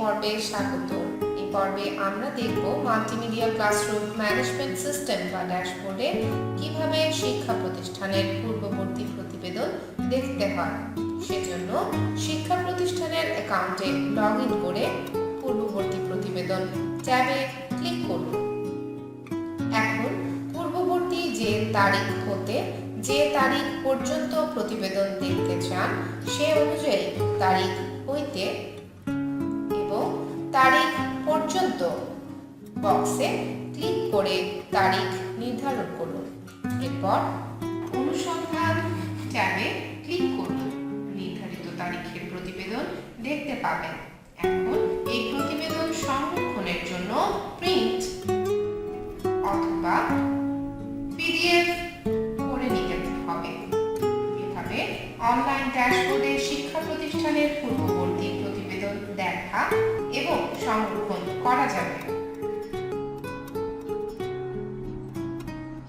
পর্বে স্বাগত। এই পর্বে আমরা দেখব মাল্টিমিডিয়া ক্লাসরুম ম্যানেজমেন্ট সিস্টেম বা ড্যাশবোর্ডে কীভাবে শিক্ষা প্রতিষ্ঠানের পূর্ববর্তী প্রতিবেদন দেখতে হয়। সেজন্য শিক্ষা প্রতিষ্ঠানের অ্যাকাউন্টে লগ ইন করে পূর্ববর্তী প্রতিবেদন ট্যাবে ক্লিক করুন। এখন পূর্ববর্তী যে তারিখ হতে যে তারিখ পর্যন্ত প্রতিবেদন দেখতে চান, সে অনুযায়ী তারিখ হইতে বক্সে ক্লিক করে তারিখ নির্ধারণ করুন। এরপর অনুসন্ধান ট্যাবে ক্লিক করুন। নির্ধারিত তারিখের প্রতিবেদন দেখতে পাবেন। এখন এই প্রতিবেদন সংরক্ষণের জন্য প্রিন্ট অথবা পিডিএফ করে নিতে হবে। এভাবে অনলাইন ড্যাশবোর্ডে শিক্ষা প্রতিষ্ঠানের পূর্ববর্তী প্রতিবেদন দেখা এবং সংরক্ষণ করা যাবে।